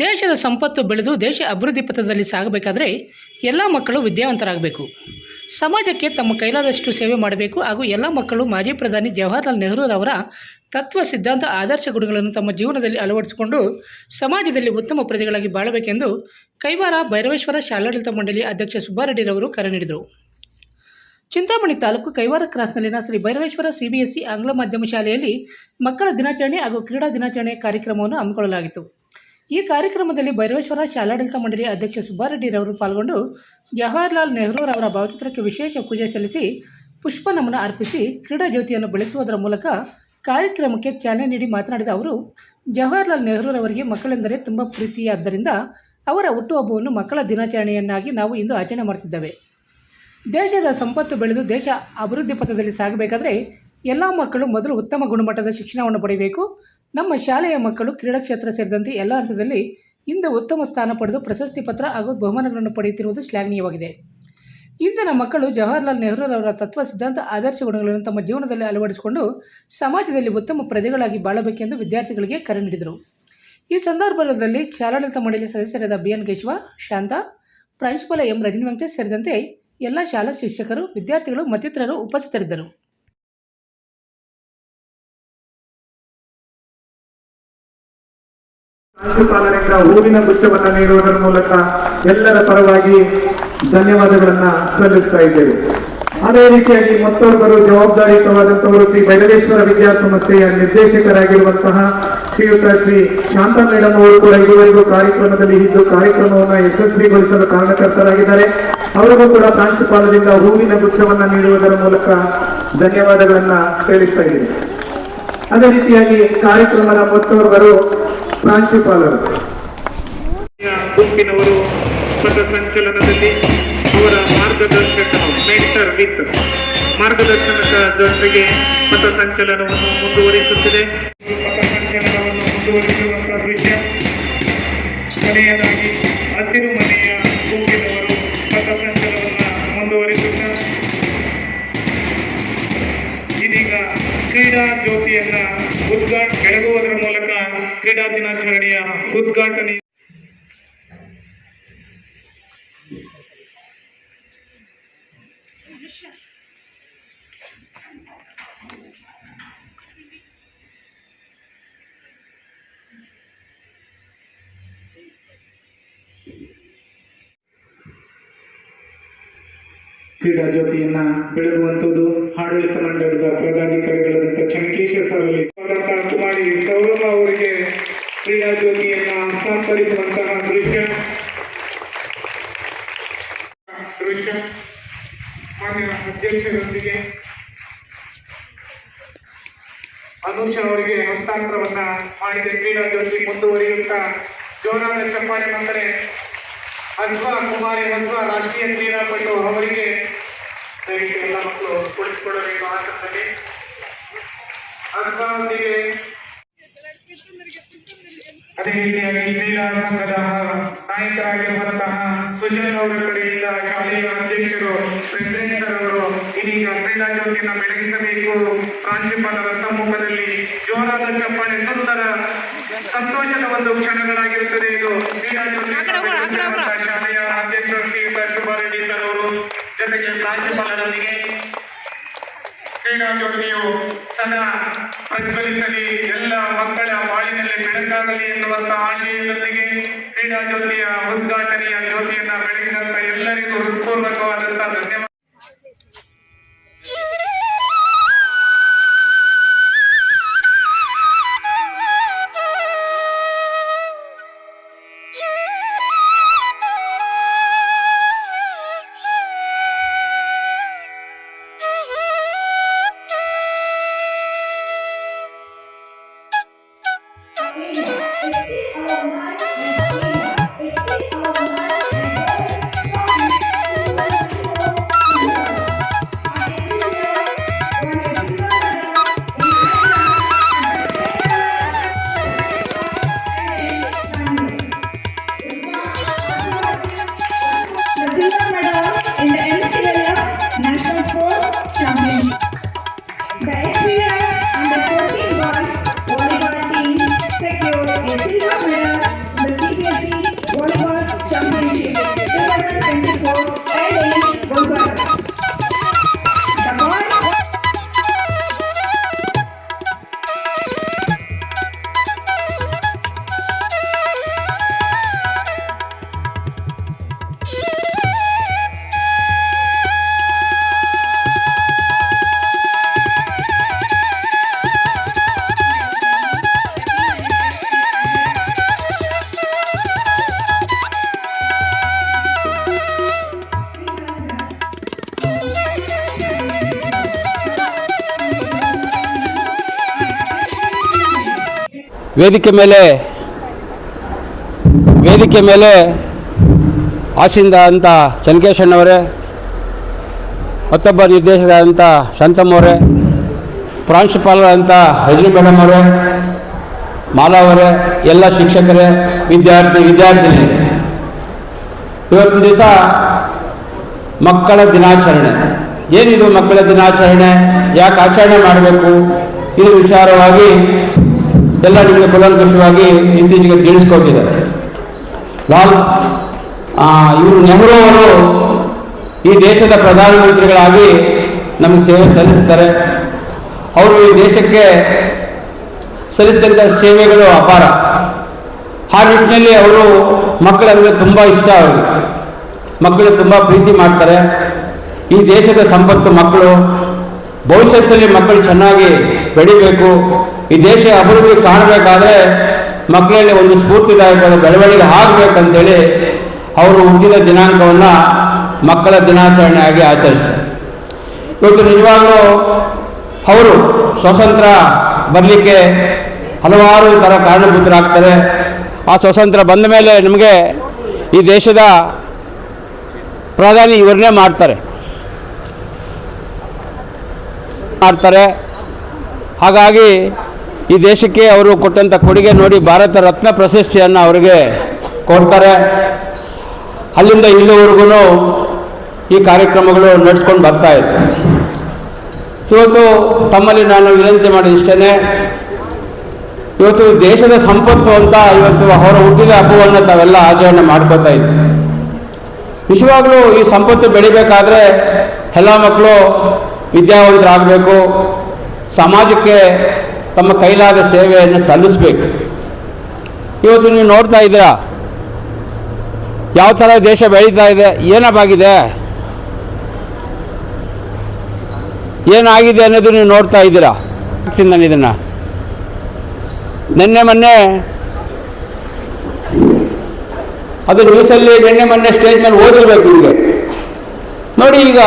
ದೇಶದ ಸಂಪತ್ತು ಬೆಳೆದು ದೇಶ ಅಭಿವೃದ್ಧಿ ಪಥದಲ್ಲಿ ಸಾಗಬೇಕಾದರೆ ಎಲ್ಲ ಮಕ್ಕಳು ವಿದ್ಯಾವಂತರಾಗಬೇಕು. ಸಮಾಜಕ್ಕೆ ತಮ್ಮ ಕೈಲಾದಷ್ಟು ಸೇವೆ ಮಾಡಬೇಕು ಹಾಗೂ ಎಲ್ಲ ಮಕ್ಕಳು ಮಾಜಿ ಪ್ರಧಾನಿ ಜವಾಹರ್ಲಾಲ್ ನೆಹರೂರವರ ತತ್ವ, ಸಿದ್ಧಾಂತ, ಆದರ್ಶ ಗುಣಗಳನ್ನು ತಮ್ಮ ಜೀವನದಲ್ಲಿ ಅಳವಡಿಸಿಕೊಂಡು ಸಮಾಜದಲ್ಲಿ ಉತ್ತಮ ಪ್ರಜೆಗಳಾಗಿ ಬಾಳಬೇಕೆಂದು ಕೈವಾರ ಭೈರವೇಶ್ವರ ಶಾಲಾಡಳಿತ ಮಂಡಳಿ ಅಧ್ಯಕ್ಷ ಸುಬ್ಬಾರೆಡ್ಡಿರವರು ಕರೆ ನೀಡಿದರು. ಚಿಂತಾಮಣಿ ತಾಲೂಕು ಕೈವಾರ ಕ್ರಾಸ್ನಲ್ಲಿನ ಶ್ರೀ ಭೈರವೇಶ್ವರ ಸಿಬಿಎಸ್ಇ ಆಂಗ್ಲ ಮಾಧ್ಯಮ ಶಾಲೆಯಲ್ಲಿ ಮಕ್ಕಳ ದಿನಾಚರಣೆ ಹಾಗೂ ಕ್ರೀಡಾ ದಿನಾಚರಣೆ ಕಾರ್ಯಕ್ರಮವನ್ನು ಹಮ್ಮಿಕೊಳ್ಳಲಾಗಿತ್ತು. ಈ ಕಾರ್ಯಕ್ರಮದಲ್ಲಿ ಭೈರವೇಶ್ವರ ಶಾಲಾಡಳಿತ ಮಂಡಳಿ ಅಧ್ಯಕ್ಷ ಸುಬ್ಬಾರೆಡ್ಡಿರವರು ಪಾಲ್ಗೊಂಡು ಜವಾಹರ್ಲಾಲ್ ನೆಹರೂರವರ ಭಾವಚಿತ್ರಕ್ಕೆ ವಿಶೇಷ ಪೂಜೆ ಸಲ್ಲಿಸಿ ಪುಷ್ಪ ನಮನ ಅರ್ಪಿಸಿ ಕ್ರೀಡಾ ಜ್ಯೋತಿಯನ್ನು ಬೆಳೆಸುವುದರ ಮೂಲಕ ಕಾರ್ಯಕ್ರಮಕ್ಕೆ ಚಾಲನೆ ನೀಡಿ ಮಾತನಾಡಿದ ಅವರು, ಜವಾಹರ್ಲಾಲ್ ನೆಹರೂರವರಿಗೆ ಮಕ್ಕಳೆಂದರೆ ತುಂಬ ಪ್ರೀತಿಯಾದ್ದರಿಂದ ಅವರ ಹುಟ್ಟುಹಬ್ಬವನ್ನು ಮಕ್ಕಳ ದಿನಾಚರಣೆಯನ್ನಾಗಿ ನಾವು ಇಂದು ಆಚರಣೆ ಮಾಡುತ್ತಿದ್ದೇವೆ. ದೇಶದ ಸಂಪತ್ತು ಬೆಳೆದು ದೇಶ ಅಭಿವೃದ್ಧಿ ಪಥದಲ್ಲಿ ಸಾಗಬೇಕಾದರೆ ಎಲ್ಲ ಮಕ್ಕಳು ಮೊದಲು ಉತ್ತಮ ಗುಣಮಟ್ಟದ ಶಿಕ್ಷಣವನ್ನು ಪಡೆಯಬೇಕು. ನಮ್ಮ ಶಾಲೆಯ ಮಕ್ಕಳು ಕ್ರೀಡಾ ಕ್ಷೇತ್ರ ಸೇರಿದಂತೆ ಎಲ್ಲ ಹಂತದಲ್ಲಿ ಇಂದು ಉತ್ತಮ ಸ್ಥಾನ ಪಡೆದು ಪ್ರಶಸ್ತಿ ಪತ್ರ ಹಾಗೂ ಬಹುಮಾನಗಳನ್ನು ಪಡೆಯುತ್ತಿರುವುದು ಶ್ಲಾಘನೀಯವಾಗಿದೆ. ಇಂದಿನ ಮಕ್ಕಳು ಜವಾಹರ್ಲಾಲ್ ನೆಹರೂರವರ ತತ್ವ ಸಿದ್ಧಾಂತ ಆದರ್ಶ ಗುಣಗಳನ್ನು ತಮ್ಮ ಜೀವನದಲ್ಲಿ ಅಳವಡಿಸಿಕೊಂಡು ಸಮಾಜದಲ್ಲಿ ಉತ್ತಮ ಪ್ರಜೆಗಳಾಗಿ ಬಾಳಬೇಕೆಂದು ವಿದ್ಯಾರ್ಥಿಗಳಿಗೆ ಕರೆ ನೀಡಿದರು. ಈ ಸಂದರ್ಭದಲ್ಲಿ ಶಾಲಾಡಳಿತ ಮಂಡಳಿ ಸದಸ್ಯರಾದ ಬಿ ಎನ್ ಕೇಶವ, ಶಾಂತ, ಪ್ರಾಂಶುಪಾಲ ಎಂ ರಜನಿ ವೆಂಕಟೇಶ್ ಸೇರಿದಂತೆ ಎಲ್ಲ ಶಾಲಾ ಶಿಕ್ಷಕರು, ವಿದ್ಯಾರ್ಥಿಗಳು, ಮತ್ತಿತರರು ಉಪಸ್ಥಿತರಿದ್ದರು. ಪ್ರಾಂಶುಪಾಲರಿಂದ ಹೂವಿನ ಗುಚ್ಛವನ್ನ ನೀಡುವುದರ ಮೂಲಕ ಎಲ್ಲರ ಪರವಾಗಿ ಧನ್ಯವಾದಗಳನ್ನ ಸಲ್ಲಿಸ್ತಾ ಇದ್ದೇವೆ. ಅದೇ ರೀತಿಯಾಗಿ ಮತ್ತೊಬ್ಬರು ಜವಾಬ್ದಾರಿಯುತವಾದಂತವರು ಶ್ರೀ ಬೈರವೇಶ್ವರ ವಿದ್ಯಾಸಂಸ್ಥೆಯ ನಿರ್ದೇಶಕರಾಗಿರುವಂತಹ ಶ್ರೀಯುತ ಶ್ರೀ ಶಾಂತ ಮೇಡಮ್ ಅವರು ಕೂಡ ಇದುವರೆಗೂ ಕಾರ್ಯಕ್ರಮದಲ್ಲಿ ಇದ್ದು ಕಾರ್ಯಕ್ರಮವನ್ನು ಯಶಸ್ವಿಗೊಳಿಸಲು ಕಾರಣಕರ್ತರಾಗಿದ್ದಾರೆ. ಅವರಿಗೂ ಕೂಡ ಪ್ರಾಂಶುಪಾಲರಿಂದ ಹೂವಿನ ಗುಚ್ಛವನ್ನ ನೀಡುವುದರ ಮೂಲಕ ಧನ್ಯವಾದಗಳನ್ನ ತಿಳಿಸ್ತಾ ಇದ್ದೇವೆ ಅದೇ ರೀತಿಯಾಗಿ ಕಾರ್ಯಕ್ರಮದ ಮತ್ತೋರ್ವರು ಪ್ರಾಂಶುಪಾಲರು. ಗುಂಪಿನವರು ಪಥಸಂಚಲನದಲ್ಲಿ ಅವರ ಮಾರ್ಗದರ್ಶಕ ಮೆಂಟರ್ ವಿತ್ ಮಾರ್ಗದರ್ಶನದ ಜೊತೆಗೆ ಪಥಸಂಚಲನವನ್ನು ಮುಂದುವರಿಸುತ್ತಿದೆ. ಪಥ ಪಥಸಂಚಲನವನ್ನು ಮುಂದುವರಿಸುವಂತಹ ದೃಶ್ಯ ಕೊನೆಯದಾಗಿ ಉದ್ಘಾಟನೆ ಕ್ರೀಡಾ ಜ್ಯೋತಿಯನ್ನ ಬೆಳಗುವಂತದ್ದು ಆಡಳಿತ ಮಂಡಳದ ಪದಾಧಿಕಾರಿಗಳಾದಂಥ ಚಮಕೇಶ ಸರ್ ಅಲ್ಲಿ ಅವರಂತಹ ಕುಮಾರಿ ಜ್ಯೋತಿಯನ್ನ ಹಸ್ತಾಂತರಿಸುವಂತಹ ದೃಶ್ಯ ದೃಶ್ಯ ಮಾನ್ಯ ಅಧ್ಯಕ್ಷರೊಂದಿಗೆ ಅನುಷ ಅವರಿಗೆ ಹಸ್ತಾಂತರವನ್ನ ಮಾಡಿದ ಕ್ರೀಡಾ ಜ್ಯೋತಿ ಮುಂದುವರಿಯುತ್ತಾ ಜೋರಾದ ಚಪ್ಪಾಳೆ ಬಂದರೆ ಅನ್ವಾ ಕುಮಾರಿ ಅನ್ವಾ ರಾಷ್ಟ್ರೀಯ ಕ್ರೀಡಾಪಟು ಅವರಿಗೆ ದಯವಿಟ್ಟು ಎಲ್ಲ ಮಕ್ಕಳು ಕುಳಿತುಕೊಳ್ಳಬೇಕು ಆಸಕ್ತಲ್ಲಿ ಅನ್ವಾದಿಗೆ ಅದೇ ರೀತಿಯಾಗಿ ಸಂಘದ ನಾಯಕರಾಗಿರುವಂತಹ ಸುಜನ್ ಅವರ ಕಡೆಯಿಂದ ಶಾಲೆಯ ಅಧ್ಯಕ್ಷರು ಅವರು ಇದೀಗ ಕ್ರೀಡಾ ಜ್ಯೋತಿಯನ್ನು ಬೆಳಗಿಸಬೇಕು. ಪ್ರಾಂಶುಪಾಲರ ಸಮ್ಮುಖದಲ್ಲಿ ಜೋರಾದ ಚಪ್ಪಾಳೆ ಸುಂದರ ಸಂತೋಷದ ಒಂದು ಕ್ಷಣಗಳಾಗಿರುತ್ತದೆ ಇದು. ಕ್ರೀಡಾ ಶಾಲೆಯ ಅಧ್ಯಕ್ಷರು ಶ್ರೀಯುತ ಶುಭಾರೆಡ್ಡಿ ಸರ್ ಅವರು. ಜೊತೆಗೆ ಪ್ರಾಂಶುಪಾಲರೊಂದಿಗೆ ಕ್ರೀಡಾ ಜ್ಯೋತಿಯು ಸದಾ ಪ್ರಜ್ವಲಿಸಲಿ ಎಲ್ಲ ಮಕ್ಕಳ ಬಾಳಿನಲ್ಲಿ ಬೆಳಕಾಗಲಿ ಎನ್ನುವಂತಹ ಆಶಯದೊಂದಿಗೆ ಕ್ರೀಡಾ ಜ್ಯೋತಿಯ ಉದ್ಘಾಟನೆಯ ಜ್ಯೋತಿಯನ್ನ ಬೆಳಗಿದಂತ ಎಲ್ಲರಿಗೂ ಹೃತ್ಪೂರ್ವಕವಾದಂತಹ ಧನ್ಯವಾದ ವೇದಿಕೆ ಮೇಲೆ ವೇದಿಕೆ ಮೇಲೆ ಆಸಿಂದ ಅಂತ ಚನ್ಕೇಶಣ್ಣವರೇ ಮತ್ತೊಬ್ಬ ನಿರ್ದೇಶಕರಾದಂಥ ಶಾಂತಮ್ಮವರೇ ಪ್ರಾಂಶುಪಾಲರಾದಂಥ ರಜನಿ ಮೇಡಮ್ ಅವರೇ, ಮಾಲಾ ಅವರೇ, ಎಲ್ಲ ಶಿಕ್ಷಕರೇ, ವಿದ್ಯಾರ್ಥಿ, ವಿದ್ಯಾರ್ಥಿನಿ. ಇವತ್ತಿನ ದಿವಸ ಮಕ್ಕಳ ದಿನಾಚರಣೆ. ಏನಿದು ಮಕ್ಕಳ ದಿನಾಚರಣೆ? ಯಾಕೆ ಆಚರಣೆ ಮಾಡಬೇಕು? ಇದು ವಿಚಾರವಾಗಿ ಎಲ್ಲ ನಿಮಗೆ ಕುಲಂಕುಷವಾಗಿ ಇತ್ತೀಚೆಗೆ ತಿಳಿಸ್ಕೊಟ್ಟಿದ್ದಾರೆ. ಲಾಲ್ ಇವರು ನೆಹರು ಅವರು ಈ ದೇಶದ ಪ್ರಧಾನಮಂತ್ರಿಗಳಾಗಿ ನಮಗೆ ಸೇವೆ ಸಲ್ಲಿಸ್ತಾರೆ. ಅವರು ಈ ದೇಶಕ್ಕೆ ಸಲ್ಲಿಸಿದಂಥ ಸೇವೆಗಳು ಅಪಾರ. ಆ ನಿಟ್ಟಿನಲ್ಲಿ ಅವರು ಮಕ್ಕಳಂದರೆ ತುಂಬ ಇಷ್ಟ ಅವರಿಗೆ. ಮಕ್ಕಳು ತುಂಬ ಪ್ರೀತಿ ಮಾಡ್ತಾರೆ. ಈ ದೇಶದ ಸಂಪತ್ತು ಮಕ್ಕಳು ಭವಿಷ್ಯದಲ್ಲಿ ಮಕ್ಕಳು ಚೆನ್ನಾಗಿ ಬೆಳಿಬೇಕು. ಈ ದೇಶ ಅಭಿವೃದ್ಧಿ ಕಾಣಬೇಕಾದ್ರೆ ಮಕ್ಕಳಲ್ಲಿ ಒಂದು ಸ್ಫೂರ್ತಿದಾಯಕ ಬೆಳವಣಿಗೆ ಆಗಬೇಕಂತೇಳಿ ಅವರು ಹುಟ್ಟಿದ ದಿನಾಂಕವನ್ನು ಮಕ್ಕಳ ದಿನಾಚರಣೆಯಾಗಿ ಆಚರಿಸ್ತಾರೆ. ಇವತ್ತು ನಿಜವಾಗ್ಲೂ ಅವರು ಸ್ವತಂತ್ರ ಬರಲಿಕ್ಕೆ ಹಲವಾರು ಥರ ಕಾರಣಭೂತರಾಗ್ತಾರೆ. ಆ ಸ್ವತಂತ್ರ ಬಂದ ಮೇಲೆ ನಮಗೆ ಈ ದೇಶದ ಪ್ರಧಾನಿ ಇವರನ್ನೇ ಮಾಡ್ತಾರೆ. ಮಾಡ್ತಾರೆ ಹಾಗಾಗಿ ಈ ದೇಶಕ್ಕೆ ಅವರು ಕೊಟ್ಟಂಥ ಕೊಡುಗೆ ನೋಡಿ ಭಾರತ ರತ್ನ ಪ್ರಶಸ್ತಿಯನ್ನು ಅವರಿಗೆ ಕೊಡ್ತಾರೆ. ಅಲ್ಲಿಂದ ಇಲ್ಲಿವರೆಗೂ ಈ ಕಾರ್ಯಕ್ರಮಗಳು ನಡೆಸ್ಕೊಂಡು ಬರ್ತಾ ಇದೆ. ಇವತ್ತು ತಮ್ಮಲ್ಲಿ ನಾನು ವಿನಂತಿ ಮಾಡಿದಿಷ್ಟೇ ಇವತ್ತು ದೇಶದ ಸಂಪತ್ತು ಅಂತ ಇವತ್ತು ಅವರ ಹುಟ್ಟಿದ ಹಬ್ಬವನ್ನು ತಾವೆಲ್ಲ ಆಚರಣೆ ಮಾಡ್ಕೋತಾ ಇದ್ವಿ ನಿಜವಾಗ್ಲೂ ಈ ಸಂಪತ್ತು ಬೆಳಿಬೇಕಾದ್ರೆ ಎಲ್ಲ ಮಕ್ಕಳು ವಿದ್ಯಾವಂತರಾಗಬೇಕು, ಸಮಾಜಕ್ಕೆ ತಮ್ಮ ಕೈಲಾದ ಸೇವೆಯನ್ನು ಸಲ್ಲಿಸಬೇಕು. ಇವತ್ತು ನೀವು ನೋಡ್ತಾ ಇದ್ದೀರಾ? ಯಾವ ಥರ ದೇಶ ಬೆಳೀತಾ ಇದೆ? ಏನಪ್ಪಾಗಿದೆ ಏನಾಗಿದೆ ಅನ್ನೋದು ನೀವು ನೋಡ್ತಾ ಇದ್ದೀರಾ? ನಾನು ಇದನ್ನು ನಿನ್ನೆ ಮೊನ್ನೆ ಅದು ನ್ಯೂಸಲ್ಲಿ ನಿನ್ನೆ ಮೊನ್ನೆ ಸ್ಟೇಜ್ ಮೇಲೆ ಓದಿರ್ಬೇಕು ನಿಮಗೆ. ನೋಡಿ ಈಗ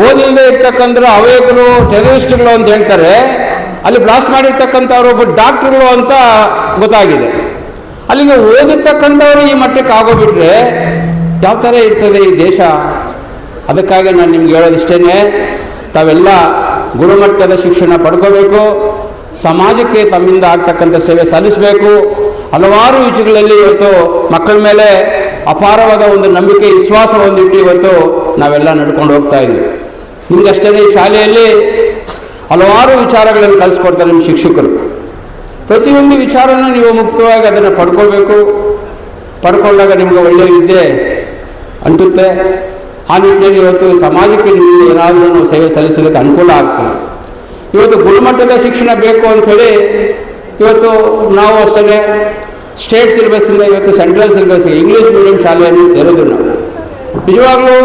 ಓದಿಲ್ಲದೆ ಇರ್ತಕ್ಕಂಥ ಅವೇಕರು, ಟೆರರಿಸ್ಟ್ಗಳು ಅಂತ ಹೇಳ್ತಾರೆ, ಅಲ್ಲಿ ಬ್ಲಾಸ್ಟ್ ಮಾಡಿರ್ತಕ್ಕಂಥವ್ರು ಒಬ್ಬ ಡಾಕ್ಟ್ರುಗಳು ಅಂತ ಗೊತ್ತಾಗಿದೆ. ಅಲ್ಲಿಗೆ ಓದಿರ್ತಕ್ಕಂಥವ್ರು ಈ ಮಟ್ಟಕ್ಕೆ ಆಗೋಗ್ಬಿಟ್ರೆ ಯಾವ ಥರ ಇರ್ತದೆ ಈ ದೇಶ? ಅದಕ್ಕಾಗಿ ನಾನು ನಿಮ್ಗೆ ಹೇಳೋದಿಷ್ಟೇ ತಾವೆಲ್ಲ ಗುಣಮಟ್ಟದ ಶಿಕ್ಷಣ ಪಡ್ಕೋಬೇಕು, ಸಮಾಜಕ್ಕೆ ತಮ್ಮಿಂದ ಆಗ್ತಕ್ಕಂಥ ಸೇವೆ ಸಲ್ಲಿಸಬೇಕು. ಹಲವಾರು ವಿಷಯಗಳಲ್ಲಿ ಇವತ್ತು ಮಕ್ಕಳ ಮೇಲೆ ಅಪಾರವಾದ ಒಂದು ನಂಬಿಕೆ ವಿಶ್ವಾಸ ಹೊಂದಿಟ್ಟು ಇವತ್ತು ನಾವೆಲ್ಲ ನಡ್ಕೊಂಡು ಹೋಗ್ತಾ ಇದ್ದೀವಿ. ನಿಮ್ಗಷ್ಟೇ ಶಾಲೆಯಲ್ಲಿ ಹಲವಾರು ವಿಚಾರಗಳನ್ನು ಕಲಿಸ್ಕೊಡ್ತಾರೆ ನಿಮ್ಮ ಶಿಕ್ಷಕರು. ಪ್ರತಿಯೊಂದು ವಿಚಾರನ ನೀವು ಮುಕ್ತವಾಗಿ ಅದನ್ನು ಪಡ್ಕೊಳ್ಬೇಕು. ಪಡ್ಕೊಂಡಾಗ ನಿಮಗೆ ಒಳ್ಳೆಯ ವಿದ್ಯೆ ಅಂಟುತ್ತೆ. ಆ ನಿಟ್ಟಿನಲ್ಲಿ ಇವತ್ತು ಸಮಾಜಕ್ಕೆ ನಿಮಗೆ ಏನಾದರೂ ಸೇವೆ ಸಲ್ಲಿಸಲಿಕ್ಕೆ ಅನುಕೂಲ ಆಗ್ತದೆ. ಇವತ್ತು ಗುಣಮಟ್ಟದ ಶಿಕ್ಷಣ ಬೇಕು ಅಂಥೇಳಿ ಇವತ್ತು ನಾವು ಅಷ್ಟೇ ಸ್ಟೇಟ್ ಸಿಲೆಬಸ್ಸಿಂದ, ಇವತ್ತು ಸೆಂಟ್ರಲ್ ಸಿಲೆಬಸ್ ಇಂಗ್ಲೀಷ್ ಮೀಡಿಯಂ ಶಾಲೆಯನ್ನು ತೆರೆದು ನಾವು ನಿಜವಾಗ್ಲೂ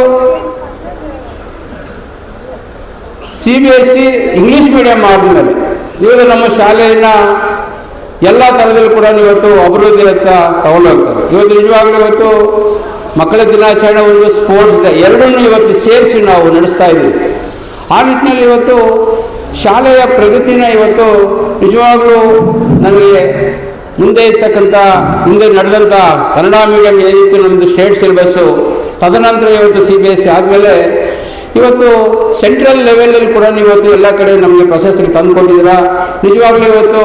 C B S C English medium ಆದಮೇಲೆ ಇವರು ನಮ್ಮ ಶಾಲೆಯನ್ನು ಎಲ್ಲ ಥರದಲ್ಲೂ ಕೂಡ ಇವತ್ತು ಅಭಿವೃದ್ಧಿ ಅಂತ ತಗೊಂಡು ಇವತ್ತು ನಿಜವಾಗ್ಲೂ ಇವತ್ತು ಮಕ್ಕಳ ದಿನಾಚರಣೆ ಒಂದು ಸ್ಪೋರ್ಟ್ಸ್ ಡೇ ಎರಡನ್ನೂ ಇವತ್ತು ಸೇರಿಸಿ ನಾವು ನಡೆಸ್ತಾ ಇದ್ದೀವಿ. ಆ ನಿಟ್ಟಿನಲ್ಲಿ ಇವತ್ತು ಶಾಲೆಯ ಪ್ರಗತಿನ ಇವತ್ತು ನಿಜವಾಗ್ಲೂ ನನಗೆ ಮುಂದೆ ಇರ್ತಕ್ಕಂಥ, ಮುಂದೆ ನಡೆದಂಥ ಕನ್ನಡ ಮೀಡಿಯಂ ಏನಿತ್ತು ನಮ್ಮದು ಸ್ಟೇಟ್ ಸಿಲೆಬಸ್ಸು ತದನಂತರ ಇವತ್ತು ಸಿ ಬಿ ಎಸ್ ಸಿ ಆದಮೇಲೆ ಇವತ್ತು ಸೆಂಟ್ರಲ್ ಲೆವೆಲಲ್ಲಿ ಕೂಡ ಇವತ್ತು ಎಲ್ಲ ಕಡೆ ನಮಗೆ ಪ್ರಶಸ್ತಿ ತಂದುಕೊಂಡಿದ್ದೀರಾ. ನಿಜವಾಗ್ಲೂ ಇವತ್ತು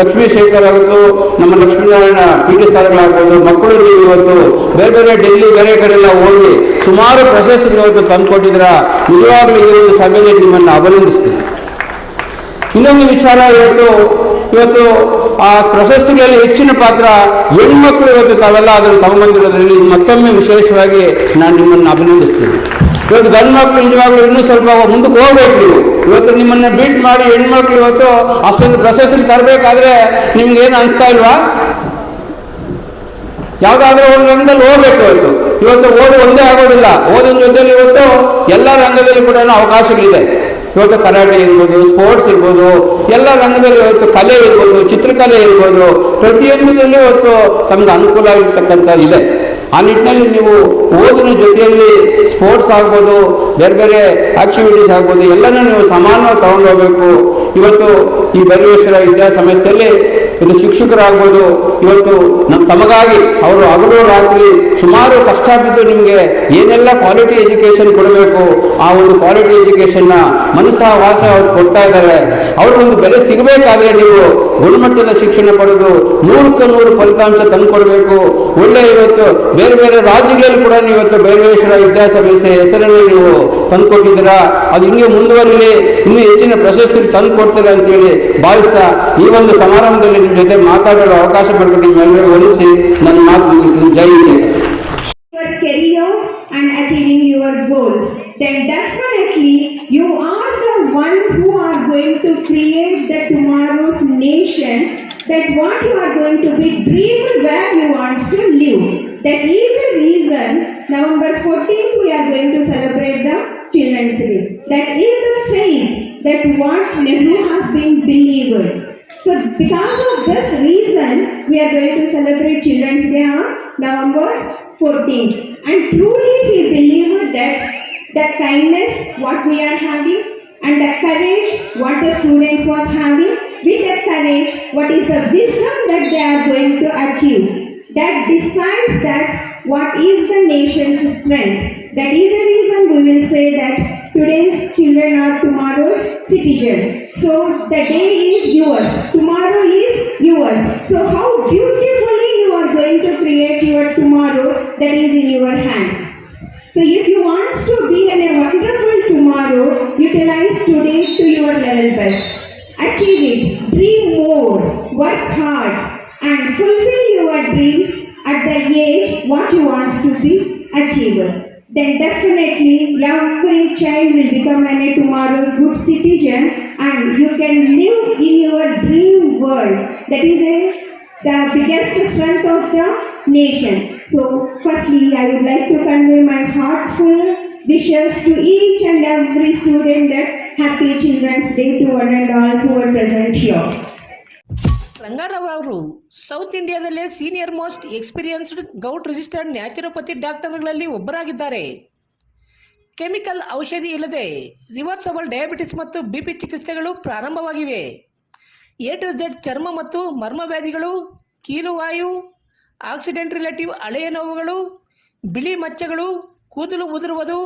ಲಕ್ಷ್ಮೀಶೇಖರ್ ಶೇಖರ್ ಆಗುತ್ತು ನಮ್ಮ ಲಕ್ಷ್ಮೀನಾರಾಯಣ ಪಿ ಟಿ ಸರ್ಗಳಾಗ್ಬೋದು ಮಕ್ಕಳು ನೀವು ಇವತ್ತು ಬೇರೆ ಬೇರೆ ಡೆಲ್ಲಿ ಬೇರೆ ಕಡೆ ಎಲ್ಲ ಹೋಗಿ ಸುಮಾರು ಪ್ರಶಸ್ತಿಗಳು ಇವತ್ತು ತಂದುಕೊಂಡಿದ್ದೀರಾ. ನಿಜವಾಗ್ಲೂ ಒಂದು ಸಭೆಯಲ್ಲಿ ನಿಮ್ಮನ್ನು ಅಭಿನಂದಿಸ್ತೀನಿ. ಇನ್ನೊಂದು ವಿಚಾರ ಇವತ್ತು ಇವತ್ತು ಆ ಪ್ರಶಸ್ತಿಗಳಲ್ಲಿ ಹೆಚ್ಚಿನ ಪಾತ್ರ ಹೆಣ್ಮಕ್ಳು ಇವತ್ತು ತಾವೆಲ್ಲ ಅದನ್ನು ತಗೊಂಡಿರೋದ್ರಲ್ಲಿ ಮತ್ತೊಮ್ಮೆ ವಿಶೇಷವಾಗಿ ನಾನು ನಿಮ್ಮನ್ನು ಅಭಿನಂದಿಸ್ತೀನಿ. ಇವತ್ತು ಗಂಡು ಮಕ್ಕಳು ನಿಜವಾಗ್ಲೂ ಇನ್ನೂ ಸ್ವಲ್ಪ ಮುಂದಕ್ಕೆ ಹೋಗ್ಬೇಕು ನೀವು. ಇವತ್ತು ನಿಮ್ಮನ್ನ ಬೀಟ್ ಮಾಡಿ ಹೆಣ್ಮಕ್ಳು ಇವತ್ತು ಅಷ್ಟೊಂದು ಪ್ರೊಸೆಸ್ಗೆ ತರಬೇಕಾದ್ರೆ ನಿಮ್ಗೆ ಏನು ಅನಿಸ್ತಾ ಇಲ್ವಾ? ಯಾವುದಾದ್ರೂ ಒಂದು ರಂಗದಲ್ಲಿ ಹೋಗ್ಬೇಕು ಇವತ್ತು. ಇವತ್ತು ಓದು ಒಂದೇ ಆಗೋದಿಲ್ಲ. ಓದಿನ ಜೊತೆಲಿ ಇವತ್ತು ಎಲ್ಲ ರಂಗದಲ್ಲಿ ಕೂಡ ಅವಕಾಶಗಳಿದೆ. ಇವತ್ತು ಕರಾಟೆ ಇರ್ಬೋದು ಸ್ಪೋರ್ಟ್ಸ್ ಇರ್ಬೋದು, ಎಲ್ಲ ರಂಗದಲ್ಲಿ ಇವತ್ತು ಕಲೆ ಇರ್ಬೋದು, ಚಿತ್ರಕಲೆ ಇರ್ಬೋದು, ಪ್ರತಿಯೊಂದರಲ್ಲೂ ಇವತ್ತು ತಮ್ಗೆ ಅನುಕೂಲ ಆಗಿರ್ತಕ್ಕಂಥ ಇದೆ. ಆ ನಿಟ್ಟಿನಲ್ಲಿ ನೀವು ಓದಿನ ಜೊತೆಯಲ್ಲಿ ಸ್ಪೋರ್ಟ್ಸ್ ಆಗ್ಬೋದು, ಬೇರೆ ಬೇರೆ ಆಕ್ಟಿವಿಟೀಸ್ ಆಗ್ಬೋದು, ಎಲ್ಲನೂ ನೀವು ಸಮಾನವಾಗಿ ತಗೊಂಡೋಗ್ಬೇಕು ಇವತ್ತು ಈ ಬಲಿವೇಶ್ವರ ವಿದ್ಯಾ ಸಮಸ್ಯೆಯಲ್ಲಿ ಇದು ಶಿಕ್ಷಕರಾಗ್ಬೋದು. ಇವತ್ತು ನಮ್ಮ ತಮಗಾಗಿ ಅವರು ಹಗಲು ರಾತ್ರಿ ಸುಮಾರು ಕಷ್ಟ ಬಿದ್ದು ನಿಮಗೆ ಏನೆಲ್ಲ ಕ್ವಾಲಿಟಿ ಎಜುಕೇಷನ್ ಕೊಡಬೇಕು, ಆ ಒಂದು ಕ್ವಾಲಿಟಿ ಎಜುಕೇಷನ್ನ ಮನಸ್ಸ ವಾಸ ಅವ್ರು ಕೊಡ್ತಾ ಇದ್ದಾರೆ. ಅವ್ರಿಗೊಂದು ಬೆಲೆ ಸಿಗಬೇಕಾದ್ರೆ ನೀವು ಗುಣಮಟ್ಟದ ಶಿಕ್ಷಣ ಪಡೆದು ನೂರಕ್ಕೆ ನೂರು ಫಲಿತಾಂಶ ತಂದುಕೊಡ್ಬೇಕು. ಒಳ್ಳೆ ಇವತ್ತು ಬೇರೆ ಬೇರೆ ರಾಜ್ಯಗಳಲ್ಲಿ ಕೂಡ ನೀವು ಇವತ್ತು ಬೈರೇಶ್ವರ ವಿದ್ಯಾಸಭೆ ಹೆಸರನ್ನು ನೀವು ತಂದುಕೊಟ್ಟಿದ್ದೀರಾ? ಅದು ಹಿಂಗೆ ಮುಂದುವರಿಲಿ ಇನ್ನು ಹೆಚ್ಚಿನ ಪ್ರಶಸ್ತಿ ತಂದು ಕೊಡ್ತೀರಾ ಅಂತೇಳಿ ಭಾವಿಸ್ತಾ ಈ ಒಂದು ಸಮಾರಂಭದಲ್ಲಿ ನಿಮ್ಮ ಜೊತೆ ಮಾತಾಡಲು ಅವಕಾಶ ಪಡೆದು ನಿಮ್ಮೆಲ್ಲರಿಗೂ ಹೊಲಿಸಿ ನನ್ನ ಮಾತು ಮುಗಿಸಿದ. ಜೈ and achieving your goals, then definitely you are one who are going to create the tomorrow's nation that what you are going to be dream where you want to live. That is the reason November 14th we are going to celebrate the Children's Day. That is the faith that what Nehru has been believed. So because of this reason, we are going to celebrate Children's Day on November 14th. And truly he believed that the kindness what we are having and the courage what the students was having, with that courage, what is the wisdom that they are going to achieve. That decides that what is the nation's strength. That is the reason we will say that today's children are tomorrow's citizen. So the day is yours, tomorrow is yours. So how beautifully you are going to create your tomorrow that is in your hands. So if you want to be in a wonderful tomorrow, utilize today to your level best. Achieve it, dream more, work hard and fulfill your dreams at the age what you want to be achieved. Then definitely every child will become a tomorrow's good citizen and you can live in your dream world. That is a the biggest strength of the nation. So, firstly, I would like to convey my heartful wishes to each and every student that Happy Children's Day to one and all who are present here. Rangarao ಅವರು south ಇಂಡಿಯಾದಲ್ಲೇ senior most experienced govt registered naturopathy ಡಾಕ್ಟರ್ಗಳಲ್ಲಿ ಒಬ್ಬರಾಗಿದ್ದಾರೆ chemical ಔಷಧಿ ಇಲ್ಲದೆ reversible diabetes ಮತ್ತು B P ಚಿಕಿತ್ಸೆಗಳು ಪ್ರಾರಂಭವಾಗಿವೆ A to Z ಚರ್ಮ ಮತ್ತು ಮರ್ಮವ್ಯಾಧಿಗಳು ಕೀಲುವಾಯು accident relative ಹಳೆಯ ನೋವುಗಳು, ಬಿಳಿ ಮಚ್ಚೆಗಳು, ಕೂದಲು ಉದುರುವುದು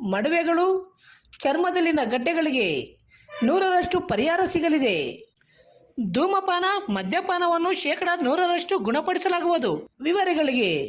ಮಡುವೆಗಳು, ಚರ್ಮದಲ್ಲಿನ ಗಡ್ಡೆಗಳಿಗೆ ನೂರರಷ್ಟು ಪರಿಹಾರ ಸಿಗಲಿದೆ. ಧೂಮಪಾನ, ಮದ್ಯಪಾನವನ್ನು ಶೇಕಡ ನೂರರಷ್ಟು ಗುಣಪಡಿಸಲಾಗುವುದು. ವಿವರಗಳಿಗೆ